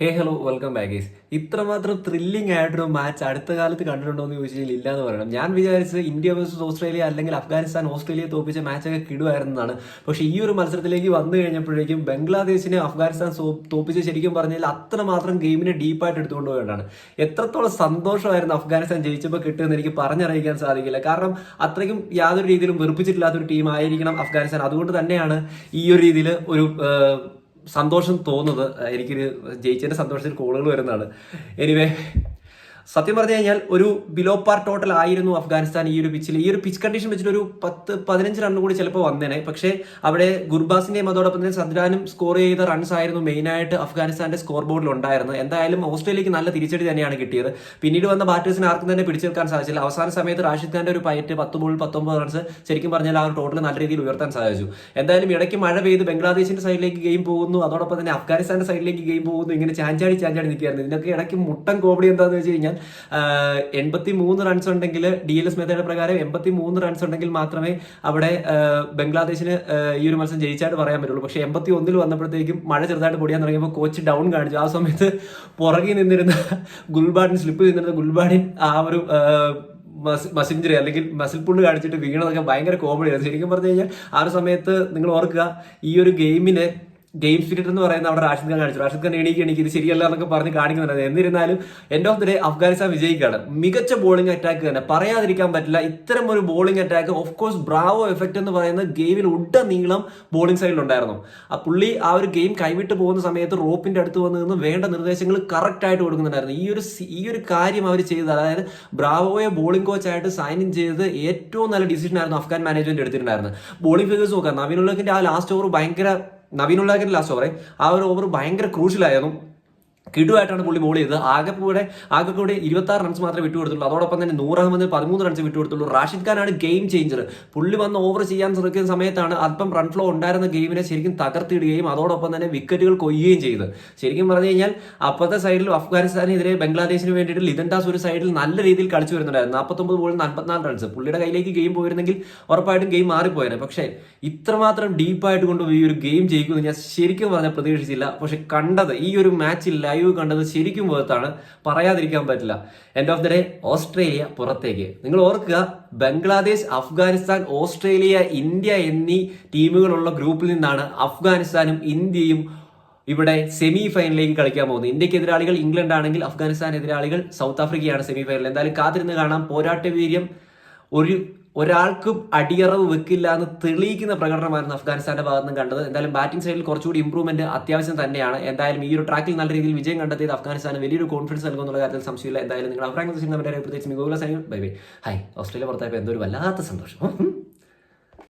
ഹേ hello welcome ബാഗേസ് ഇത്രമാത്രം thrilling ആയിട്ടൊരു match അടുത്ത കാലത്ത് കണ്ടിട്ടുണ്ടോ എന്ന് ചോദിച്ചാൽ ഇല്ല എന്ന് പറയണം. ഞാൻ വിചാരിച്ചത് ഇന്ത്യ വേഴ്സസ് ഓസ്ട്രേലിയ അല്ലെങ്കിൽ അഫ്ഗാനിസ്ഥാൻ ഓസ്ട്രേലിയ തോപ്പിച്ച മാച്ചൊക്കെ കിടുവായിരുന്നതാണ് പക്ഷേ ഈ ഒരു മത്സരത്തിലേക്ക് വന്നു കഴിഞ്ഞപ്പോഴേക്കും ബംഗ്ലാദേശിനെ അഫ്ഗാനിസ്ഥാൻ തോപ്പിച്ച് ശരിക്കും പറഞ്ഞാൽ അത്രമാത്രം ഗെയിമിനെ ഡീപ്പായിട്ട് എടുത്തുകൊണ്ട് പോയതാണ് എത്രത്തോളം സന്തോഷമായിരുന്നു അഫ്ഗാനിസ്ഥാൻ ജയിച്ചപ്പോൾ കിട്ടുമെന്ന് എനിക്ക് പറഞ്ഞറിയിക്കാൻ സാധിക്കില്ല. കാരണം അത്രയ്ക്കും യാതൊരു രീതിയിലും വെറുപ്പിച്ചിട്ടില്ലാത്തൊരു ടീം ആയിരിക്കണം അഫ്ഗാനിസ്ഥാൻ. അതുകൊണ്ട് തന്നെയാണ് ഈ ഒരു രീതിയിൽ ഒരു സന്തോഷം തോന്നുന്നത് എനിക്കൊരു ജയിച്ചതിന്റെ സന്തോഷത്തിൽ കോളുകൾ വരുന്നതാണ്. എനിവേ സത്യം പറഞ്ഞു കഴിഞ്ഞാൽ ഒരു ബിലോ പാർ ടോട്ടൽ ആയിരുന്നു അഫ്ഗാനിസ്ഥാൻ ഈ ഒരു പിച്ചിൽ ഈ ഒരു പിച്ച് കണ്ടീഷൻ വെച്ചിട്ട് ഒരു പത്ത് പതിനഞ്ച് റണ്ണും കൂടി ചിലപ്പോൾ വന്നേനെ. പക്ഷേ അവിടെ ഗുർബാസിന്റെയും അതോടൊപ്പം തന്നെ സദ്രാനും സ്കോർ ചെയ്ത റൺസ് ആയിരുന്നു മെയിനായിട്ട് അഫ്ഗാനിസ്ഥാന്റെ സ്കോർ ബോർഡിൽ ഉണ്ടായിരുന്നത്. എന്തായാലും ഓസ്ട്രേലിയക്ക് നല്ല തിരിച്ചടി തന്നെയാണ് കിട്ടിയത്. പിന്നീട് വന്ന ബാറ്റേഴ്സിന് ആർക്കും തന്നെ പിടിച്ചെടുക്കാൻ സാധിച്ചില്ല. അവസാന സമയത്ത് റാഷിദ് ഖാന്റെ ഒരു പയറ്റ് പത്ത് ബോൾ പത്തൊമ്പത് റൺസ് ശരിക്കും പറഞ്ഞാൽ ആ ഒരു ടോട്ടൽ നല്ല രീതിയിൽ ഉയർത്താൻ സാധിച്ചു. എന്തായാലും ഇടയ്ക്ക് മഴ പെയ്ത് ബംഗ്ലാദേശിന്റെ സൈഡിലേക്ക് ഗെയിം പോകുന്നു. അതോടൊപ്പം തന്നെ അഫ്ഗാനിസ്ഥാന്റെ സൈഡിലേക്ക് ഗെയിം പോകുന്നു. ഇങ്ങനെ ചാഞ്ചാടി ചാഞ്ചാടി നിൽക്കുകയായിരുന്നു. ഇതിനൊക്കെ ഇടയ്ക്ക് മുട്ടൻ കോമഡി എന്താണെന്ന് വെച്ച് കഴിഞ്ഞാൽ എൺപത്തി മൂന്ന് റൺസ് ഉണ്ടെങ്കിൽ ഡി എൽ എസ് മെത്തേഡ് പ്രകാരം എൺപത്തി മൂന്ന് റൺസ് ഉണ്ടെങ്കിൽ മാത്രമേ അവിടെ ബംഗ്ലാദേശിന് ഈ ഒരു മത്സരം ജയിച്ചായിട്ട് പറയാൻ പറ്റുള്ളൂ. പക്ഷേ എൺപത്തി ഒന്നിൽ വന്നപ്പോഴത്തേക്കും മഴ ചെറുതായിട്ട് പൊടിയാൻ തുടങ്ങിയപ്പോൾ കോച്ച് ഡൗൺ കാണിച്ചു. ആ സമയത്ത് പുറകിൽ നിന്നിരുന്ന ഗുൽബാഡിൻ സ്ലിപ്പ് നിന്നിരുന്ന ഗുൽബാഡിൻ ആ ഒരു മസിഞ്ചറി അല്ലെങ്കിൽ മസിൽ പുള്ള് കാണിച്ചിട്ട് വീണതൊക്കെ ഭയങ്കര കോമഡിയാണ് ശരിക്കും പറഞ്ഞു കഴിഞ്ഞാൽ ആ ഒരു സമയത്ത് നിങ്ങൾ ഓർക്കുക ഈ ഒരു ഗെയിമിനെ ഗെയിം സ്പിരിറ്റ് എന്ന് പറയുന്ന അവിടെ റാഷിദ് ഖാൻ കാണിച്ചു. റാഷിദ് ഖാൻ എണീക്ക് എനിക്ക് ഇത് ശരിയല്ല എന്നൊക്കെ പറഞ്ഞ് കാണിക്കുന്നുണ്ട്. എന്നിരുന്നാലും end of the day Afghanistan വിജയിക്കുകയാണ്. മികച്ച ബോളിംഗ് അറ്റാക്ക് തന്നെ. പറയാതിരിക്കാൻ പറ്റില്ല ഇത്തരം ഒരു bowling attack of course Bravo effect എന്ന് പറയുന്ന ഗെയിമിൽ നീളം ബോളിംഗ് സൈഡിൽ ഉണ്ടായിരുന്നു. ആ പുള്ളി ആ ഒരു ഗെയിം കൈവിട്ട് പോകുന്ന സമയത്ത് റോപ്പിന്റെ അടുത്ത് വന്ന് നിന്ന് വേണ്ട നിർദ്ദേശങ്ങൾ കറക്റ്റ് ആയിട്ട് കൊടുക്കുന്നുണ്ടായിരുന്നു. ഈ ഒരു ഈ ഒരു കാര്യം അവർ ചെയ്തത് അതായത് ബ്രാവോയെ ബോളിംഗ് കോച്ചായിട്ട് സൈൻ ഇൻ ചെയ്ത് ഏറ്റവും നല്ല ഡിസിഷൻ ആയിരുന്നു അഫ്ഗാൻ മാനേജ്മെന്റ് എടുത്തിട്ടുണ്ടായിരുന്നത്. ബോളിംഗ് ഫിഗേഴ്സ് നോക്കാം. നവീൻ ഉള്ളക്കിന്റെ ആ ലാസ്റ്റ് ഓവർ ഭയങ്കര നവീനുള്ളക്കിന്റെ ലാസ്റ്റ് ഓവറെ. ആ ഒരു ഓവർ ഭയങ്കര ക്രൂഷ്യലായിരുന്നു കിടുവായിട്ടാണ് പുള്ളി ബോൾ ചെയ്തത്. ആകെ കൂടെ ആകെ കൂടെ ഇരുപത്തി ആറ് റൺസ് മാത്രമേ വിട്ടു കൊടുത്തുള്ളൂ അതോടൊപ്പം തന്നെ നൂറ് അഹമ്മദിന് പതിമൂന്ന് റൺസ് വിട്ടു കൊടുത്തുള്ളൂ റാഷിദ് ഖാനാണ് ഗെയിം ചേഞ്ചർ പുള്ളി വന്ന് ഓവർ ചെയ്യാൻ ശ്രമിക്കുന്ന സമയത്താണ് അല്പം റൺ ഫ്ലോ ഉണ്ടായിരുന്ന ഗെയിമിനെ ശരിക്കും തകർത്തിടുകയും അതോടൊപ്പം തന്നെ വിക്കറ്റുകൾ കൊയ്യുകയും ചെയ്ത് ശരിക്കും പറഞ്ഞു കഴിഞ്ഞാൽ അപ്പുറത്തെ സൈഡിൽ അഫ്ഗാനിസ്ഥാനെതിരെ ബംഗ്ലാദേശിന് വേണ്ടിയിട്ട് ലിതൻ ദാസ് ഒരു സൈഡിൽ നല്ല രീതിയിൽ കളിച്ചു വരുന്നുണ്ടായിരുന്നു. നാൽപ്പത്തൊമ്പത് ബോളിൽ നാൽപ്പത്തിനാല് റൺസ് പുള്ളിയുടെ കയ്യിലേക്ക് ഗെയിം പോയിരുന്നെങ്കിൽ ഉറപ്പായിട്ടും ഗെയിം മാറിപ്പോയേനെ. പക്ഷേ ഇത്രമാത്രം ഡീപ്പായിട്ട് കൊണ്ട് ഈ ഒരു ഗെയിം ജയിക്കുമെന്ന് ഞാൻ ശരിക്കും പറഞ്ഞാൽ പ്രതീക്ഷിച്ചില്ല. പക്ഷെ കണ്ടത് ഈ ഒരു മാച്ചിൽ ലൈവ് കണ്ടത് ശരിക്കും പുറത്താണ്. പറയാതിരിക്കാൻ പറ്റില്ല. End of the day Australia പുറത്തേക്ക്. നിങ്ങൾ ഓർക്കുക ബംഗ്ലാദേശ് അഫ്ഗാനിസ്ഥാൻ ഓസ്ട്രേലിയ ഇന്ത്യ എന്നീ ടീമുകളുള്ള ഗ്രൂപ്പിൽ നിന്നാണ് അഫ്ഗാനിസ്ഥാനും ഇന്ത്യയും ഇവിടെ സെമി ഫൈനലിലേക്ക് കളിക്കാൻ പോകുന്നത്. ഇന്ത്യയ്ക്ക് എതിരാളികൾ ഇംഗ്ലണ്ട് ആണെങ്കിൽ അഫ്ഗാനിസ്ഥാൻ എതിരാളികൾ സൗത്ത് ആഫ്രിക്കയാണ് സെമി ഫൈനൽ എന്തായാലും കാത്തിരുന്ന് കാണാം. പോരാട്ട വീര്യം ഒരു ഒരാൾക്കും അടിയറവ് വെക്കില്ല എന്ന് തെളിയിക്കുന്ന പ്രകടനമായിരുന്നു അഫ്ഗാനിസ്ഥാന്റെ ഭാഗത്ത് നിന്ന് കണ്ടത്. എന്തായാലും ബാറ്റിംഗ് സൈഡിൽ കുറച്ചുകൂടി ഇംപ്രൂവ്മെന്റ് അത്യാവശ്യം തന്നെയാണ്. എന്തായാലും ഈ ഒരു ട്രാക്കിൽ നല്ല രീതിയിൽ വിജയം കണ്ടെത്തിയത് അഫ്ഗാനിസ്ഥാന് വലിയൊരു കോൺഫിഡൻസ് നൽകുന്നുള്ള കാര്യത്തിൽ സംശയമില്ല. എന്തായാലും നിങ്ങൾ അഭിപ്രായം പ്രത്യേകിച്ച് മികവുള്ള സൈനികൾ ബൈ ബൈ. ഹൈ. ഓസ്ട്രേലിയ പുറത്തായപ്പോൾ എന്തൊരു വല്ലാത്ത സന്തോഷം.